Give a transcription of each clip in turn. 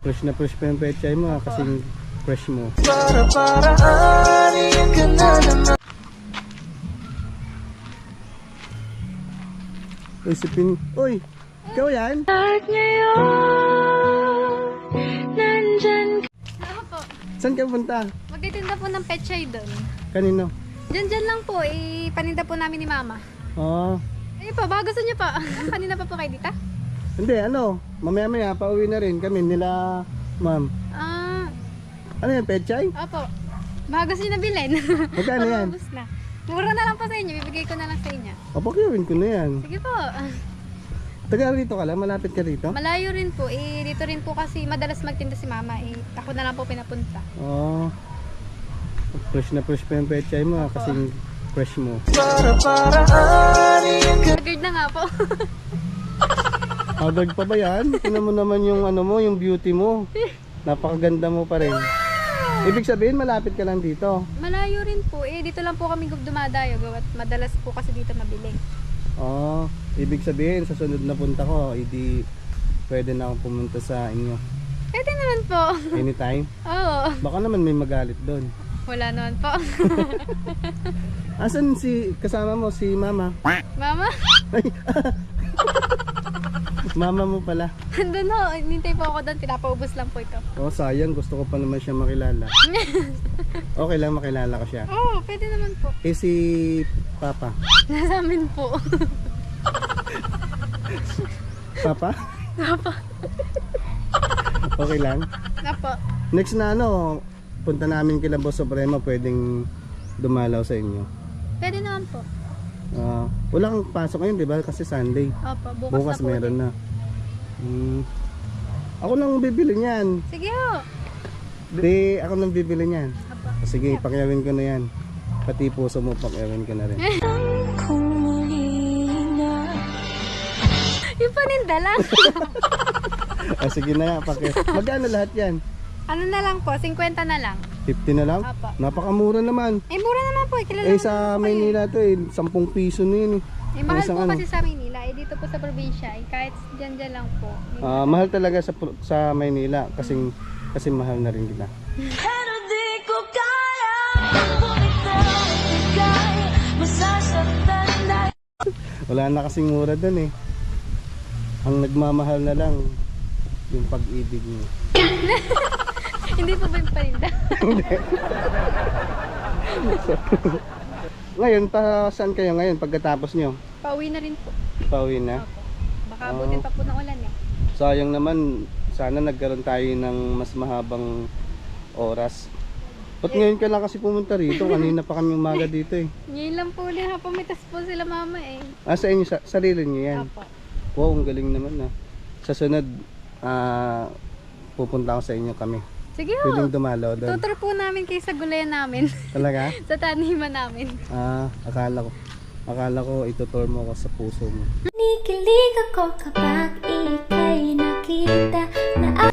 Fresh na fresh pa yung pechay mo ah, kasing fresh mo. Uy, si Pin... Uy! Ikaw yan? At ngayon, nandyan Ako po. Saan ka punta? Magtitinda po ng pechay doon. Kanino? Diyan dyan lang po, ipaninda po namin ni mama. Oo. Eh po, baka gusto niyo pa. Kanina pa po kayo dito? Hindi, ano? Mamaya maya, pauwi na rin kami nila, ma'am. Ah, Ano yan, pechay? opo. Baka gusto niyo na bilhin. Magkano yan? Ubus na. Mura na lang po sa inyo, bibigay ko na lang sa inyo. O, pakiawin ko na yan. Sige po. Taga rito ka lang, malapit ka rito? Malayo rin po. Eh, dito rin po kasi madalas magtinda si mama. Eh, ako na lang po pinapunta. Oo. Fresh na fresh pa yung pechay mo ah, kasing fresh mo. Agad na nga po. Haggard pa ba yan? Tingnan mo naman yung ano mo, yung beauty mo. Napakaganda mo pa rin. Ibig sabihin, malapit ka lang dito. Malayo rin po. Eh, dito lang po kami dumadayo. Gawat madalas po kasi dito mabili. Oo. Ibig sabihin, sa sunod na punta ko, hindi pwede na akong pumunta sa inyo. Pwede naman po. Anytime. Oo. Baka naman may magalit doon. Wala naman po. Asan si kasama mo si mama? mama? Ay, mama mo pala. Andun ho, nintay po ako doon, pinapaubos lang po ito. Oh, sayang gusto ko pa naman siya makilala. Okay lang makilala ko siya. Oo, oh, pwede naman po. Eh si Papa. Nasa amin po. Papa? Papa. Okay lang. Apo. Next na ano, punta namin kila Boss Supremo, pwedeng dumalaw sa inyo. Pwede naman po. Ah, wala kang pasok ngayon, di ba? Kasi Sunday. Opo, bukas, Bukas na po. meron na. Hmm. Ako nang bibili niyan. Sige ho. Di, ako nang bibili niyan. Apo. Sige, pakyawin ko na yan. Pati puso mo, pakyawin ko na rin. Yung paninda lang. ah, sige na nga, pakya. Magkano lahat yan? ano na lang po, 50 na lang. 50 na lang? Apo. Napakamura naman. Eh, mura naman po. eh, Kilala Eh naman sa po kayo. Maynila to eh, 10 piso na yun eh. Eh, mahal isang po ano. kasi sa Maynila. Eh, dito po sa probinsya. Eh, kahit dyan dyan lang po. Eh, Ah, mahal talaga sa pro- sa Maynila kasi kasi mahal na rin kita. Pero di ko kaya Ngunit ang bigay Masasaktan na Wala na kasing mura doon eh. Ang nagmamahal na lang yung pag-ibig mo. Hindi po ba yung paninda? Ngayon, pa saan kayo ngayon pagkatapos nyo? Pauwi na rin po. Pauwi na? Opo. Baka abutin pa po ng ulan eh. Sayang naman, sana nagkaroon tayo ng mas mahabang oras. Ba't ngayon ka lang kasi pumunta rito? Kanina pa kami umaga dito eh. Ngayon lang po ulit ha. Pumitas po sila mama eh. Ah, sa inyo, sa, sarili niyo yan? Apo. Wow, ang galing naman ah. Sa sunod, ah, pupunta ako sa inyo kami. Sige ho. Pwedeng dumalaw doon. Tutor po namin kayo sa gulayan namin. Talaga? sa taniman namin. Ah, akala ko. Akala ko itutur mo ako sa puso mo. Nikilig ako kapag ika'y nakita Na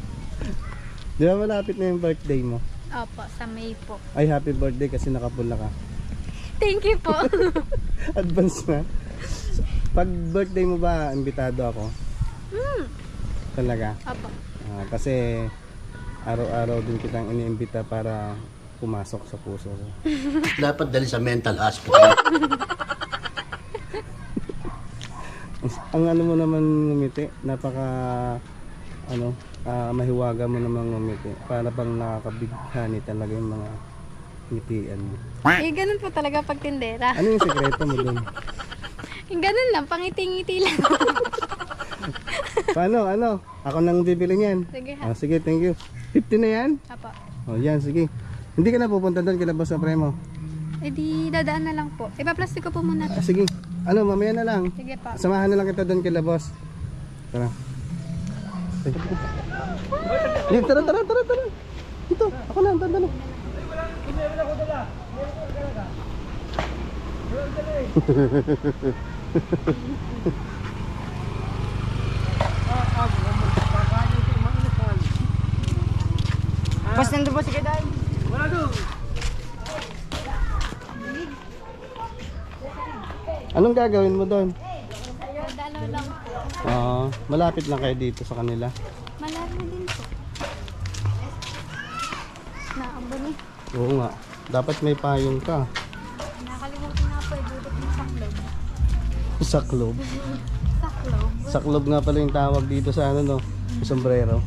Di ba malapit na yung birthday mo? Opo, sa May po. Ay, happy birthday kasi nakapula ka. Thank you po. Advance na. Pag birthday mo ba, imbitado ako? mm. Talaga? Opo. Ah, kasi araw-araw din kitang iniimbita para pumasok sa puso ko. dapat dali sa mental hospital. Ang- ano mo naman ngumiti, napaka ano, ah, mahiwaga mo naman ngumiti. Para bang nakakabighani talaga yung mga ngitian mo. Eh, ganun po talaga pag tindera. Ano yung sekreto mo dun? Yung ganun lang, pangiti-ngiti lang. Paano, ano? Ako nang bibili niyan. Sige ha. Ah, sige, thank you. 50 na yan? Apo. Oh, yan, sige. Hindi ka na pupunta doon kila Boss Supremo. Eh di, dadaan na lang po. Ipaplastic ko po muna to. Ah, sige. Ano, mamaya na lang. Sige pa. Samahan na lang kita doon kila Boss. Tara. Yan, tara, tara, tara, tara. Ito, ako na, tanda na. Bas nandun po si Keday. Anong gagawin mo doon? Dadalo lang po. Ah, malapit lang kayo dito sa kanila. Malalim din po. naambon eh. Oo nga. Dapat may payong ka. Nakalimutan nga po, eh, dudot ng saklob. Saklob. Saklob. Saklob nga pala yung tawag dito sa ano no, sombrero.